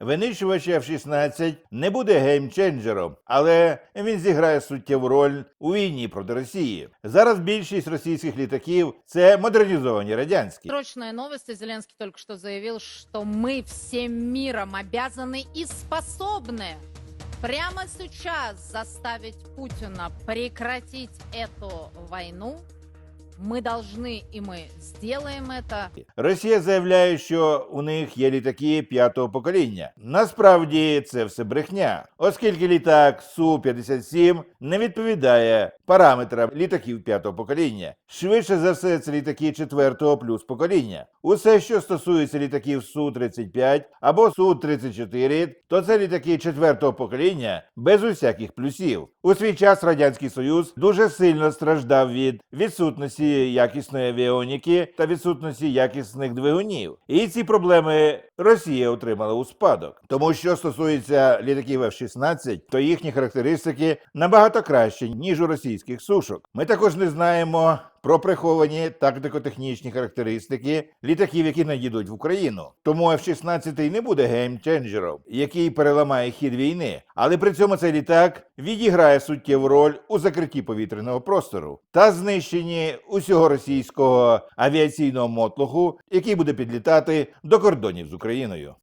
винищувач F-16 не буде геймченджером, але він зіграє суттєву роль у війні проти Росії. Зараз більшість російських літаків це модернізовані радянські. Срочная новость. и Зеленский только что заявил, что мы всем миром обязаны и способны прямо сейчас заставить Путина прекратить эту войну. Мы должны и мы сделаем это. Росія заявляє, що у них є літаки п'ятого покоління. Насправді це все брехня, оскільки літак Су-57 не відповідає параметрам літаків п'ятого покоління. Швидше за все, це літаки четвертого плюс покоління. Усе, що стосується літаків Су-35 або Су-34, то це літаки четвертого покоління без усяких плюсів. У свій час Радянський Союз дуже сильно страждав від відсутності якісної авіоніки та відсутності якісних двигунів. І ці проблеми Росія отримала у спадок. Тому що стосується літаків F-16, то їхні характеристики набагато кращі, ніж у російських сушок. Ми також не знаємо. Про приховані тактико-технічні характеристики літаків, які надійдуть в Україну. Тому F-16 не буде геймченджером, який переламає хід війни. Але при цьому цей літак відіграє суттєву роль у закритті повітряного простору та знищенні усього російського авіаційного мотлоху, який буде підлітати до кордонів з Україною.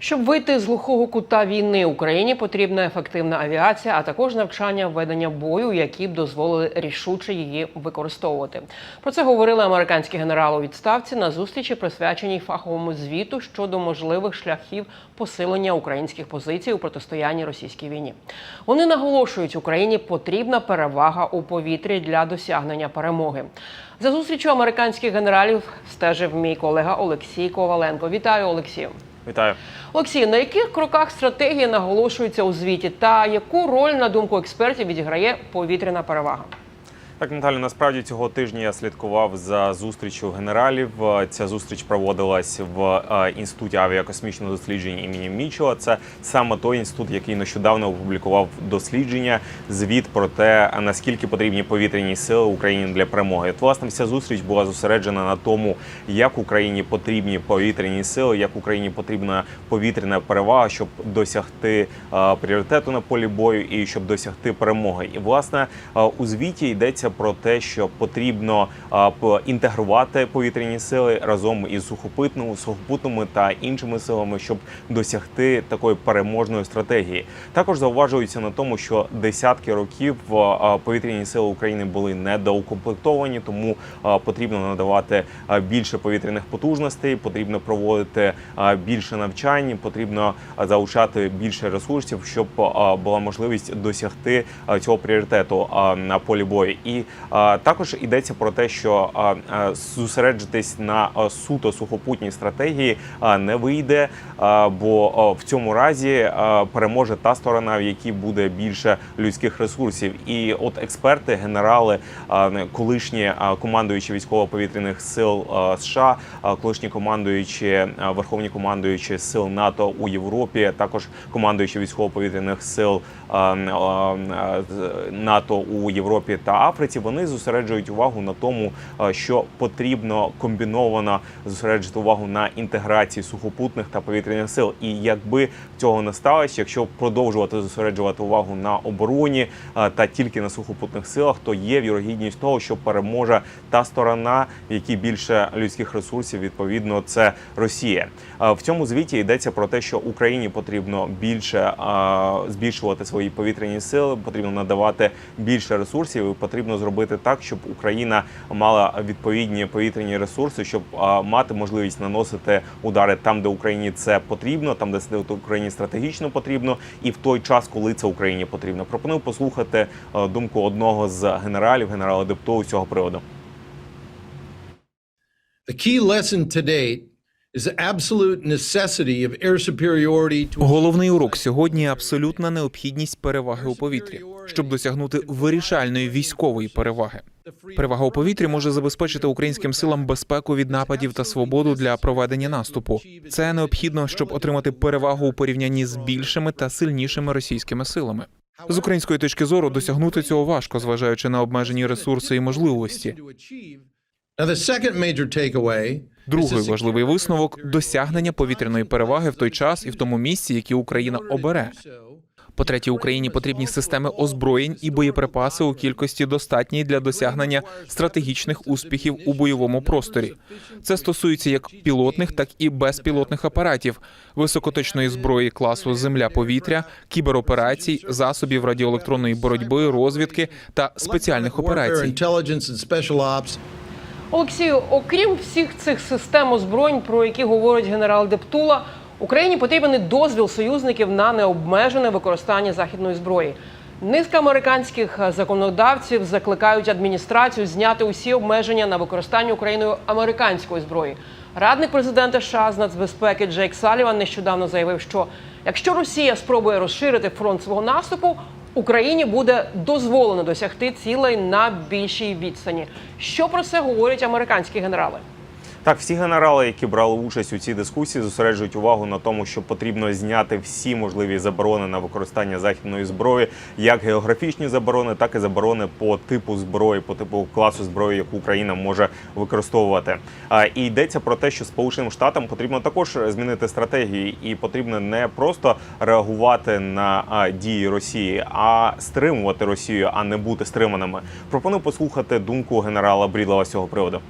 Щоб вийти з глухого кута війни Україні потрібна ефективна авіація, а також навчання ведення бою, які б дозволили рішуче її використовувати. Про це говорили американські генерали у відставці на зустрічі, присвяченій фаховому звіту щодо можливих шляхів посилення українських позицій у протистоянні російській війні. Вони наголошують, Україні потрібна перевага у повітрі для досягнення перемоги. За зустрічю американських генералів стежив мій колега Олексій Коваленко. Вітаю, Олексію. Вітаю. Олексій, на яких кроках стратегії наголошується у звіті, та яку роль, на думку експертів, відіграє повітряна перевага? Так, Наталю, насправді цього тижня я слідкував за зустрічю генералів. Е, Ця зустріч проводилась в е, інституті авіакосмічного дослідження імені Мічела. Це саме той інститут, який нещодавно опублікував дослідження, звіт про те, наскільки потрібні повітряні сили Україні для перемоги. От, власне, вся зустріч була зосереджена на тому, як Україні потрібні повітряні сили, як Україні потрібна повітряна перевага, щоб досягти е, пріоритету на полі бою і щоб досягти перемоги. І власне у звіті йдеться про те, що потрібно інтегрувати повітряні сили разом із сухопутними, сухопутними та іншими силами, щоб досягти такої переможної стратегії. Також зауважується на тому, що десятки років повітряні сили України були недоукомплектовані, тому потрібно надавати більше повітряних потужностей, потрібно проводити більше навчань, потрібно залучати більше ресурсів, щоб була можливість досягти цього пріоритету на полі бою. І е, також йдеться про те, що е, е, зосереджитись на суто сухопутній стратегії не вийде, бо в цьому разі переможе та сторона, в якій буде більше людських ресурсів. І от експерти, генерали, колишні командуючі військово-повітряних сил США, колишні командуючі верховні командуючі сил НАТО у Європі, також командуючі військово-повітряних сил НАТО у Європі та Африці. Вони зосереджують увагу на тому, е, що потрібно комбіновано зосереджувати увагу на інтеграції сухопутних та повітряних сил. І якби цього не сталося, якщо продовжувати зосереджувати увагу на обороні е, та тільки на сухопутних силах, то є вірогідність того, що переможе та сторона, в якій більше людських ресурсів, відповідно, це Росія. Е, В цьому звіті йдеться про те, що Україні потрібно більше збільшувати свої повітряні сили, потрібно надавати більше ресурсів. і Потрібно зробити так, щоб Україна мала відповідні повітряні ресурси, щоб мати можливість наносити удари там, де Україні це потрібно, там, де це Україні стратегічно потрібно, і в той час, коли це Україні потрібно. Пропоную послухати думку одного з генералів, генерала Депто з цього приводу. The key lesson to date Головний урок сьогодні абсолютна необхідність переваги у повітрі, щоб досягнути вирішальної військової переваги. Перевага у повітрі може забезпечити українським силам безпеку від нападів та свободу для проведення наступу. Це необхідно, щоб отримати перевагу у порівнянні з більшими та сильнішими російськими силами. З української точки зору досягнути цього важко, зважаючи на обмежені ресурси і можливості. Другий важливий висновок досягнення повітряної переваги в той час і в тому місці, які Україна обере. По-третє, Україні потрібні системи озброєнь і боєприпаси у кількості достатній для досягнення стратегічних успіхів у бойовому просторі. Це стосується як пілотних, так і безпілотних апаратів, високоточної зброї класу земля-повітря, кібероперацій, засобів радіоелектронної боротьби, розвідки та спеціальних операцій. Олексію, окрім всіх цих систем озброєнь, про які говорить генерал Дептула, Україні потрібен дозвіл союзників на необмежене використання західної зброї. Низка американських законодавців закликають адміністрацію зняти усі обмеження на використання Україною американської зброї. Радник президента США з нацбезпеки Джейк Саліван нещодавно заявив, що якщо Росія спробує розширити фронт свого наступу, Україні буде дозволено досягти цілей на більшій відстані. Що про це говорять американські генерали? Так, всі генерали, які брали участь у цій дискусії, зосереджують увагу на тому, що потрібно зняти всі можливі заборони на використання західної зброї, як географічні заборони, так і заборони по типу зброї, по типу класу зброї, яку Україна може використовувати. І йдеться про те, що Сполученим Штатам потрібно також змінити стратегії, і потрібно не просто реагувати на дії Росії, а стримувати Росію, а не бути стриманими. Пропоную послухати думку генерала Брідлова з цього приводу.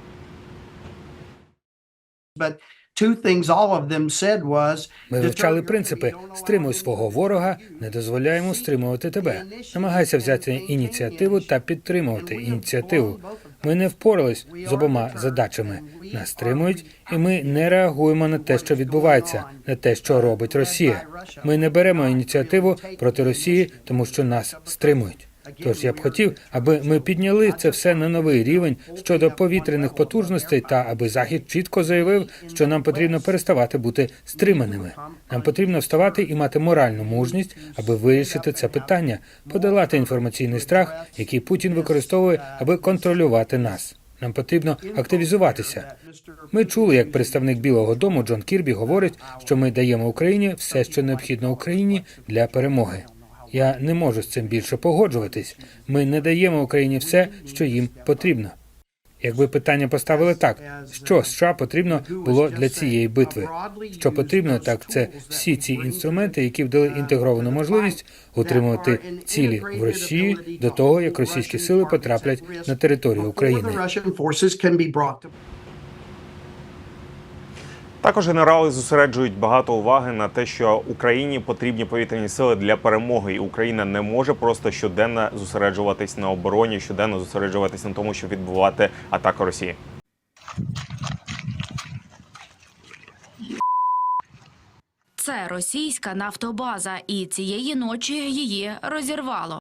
Ми вивчали принципи стримуй свого ворога, не дозволяємо стримувати тебе. Намагайся взяти ініціативу та підтримувати ініціативу. Ми не впорались з обома задачами. Нас стримують, і ми не реагуємо на те, що відбувається, на те, що робить Росія. Ми не беремо ініціативу проти Росії, тому що нас стримують. Тож я б хотів, аби ми підняли це все на новий рівень щодо повітряних потужностей, та аби захід чітко заявив, що нам потрібно переставати бути стриманими. Нам потрібно вставати і мати моральну мужність, аби вирішити це питання, подолати інформаційний страх, який Путін використовує, аби контролювати нас. Нам потрібно активізуватися. Ми чули, як представник Білого Дому Джон Кірбі говорить, що ми даємо Україні все, що необхідно Україні для перемоги. Я не можу з цим більше погоджуватись. Ми не даємо Україні все, що їм потрібно. Якби питання поставили так, що США потрібно було для цієї битви? Що потрібно, так це всі ці інструменти, які вдали інтегровану можливість утримувати цілі в Росії до того, як російські сили потраплять на територію України. Також генерали зосереджують багато уваги на те, що Україні потрібні повітряні сили для перемоги, і Україна не може просто щоденно зосереджуватись на обороні, щоденно зосереджуватись на тому, щоб відбувати атаку Росії. Це російська нафтобаза, і цієї ночі її розірвало.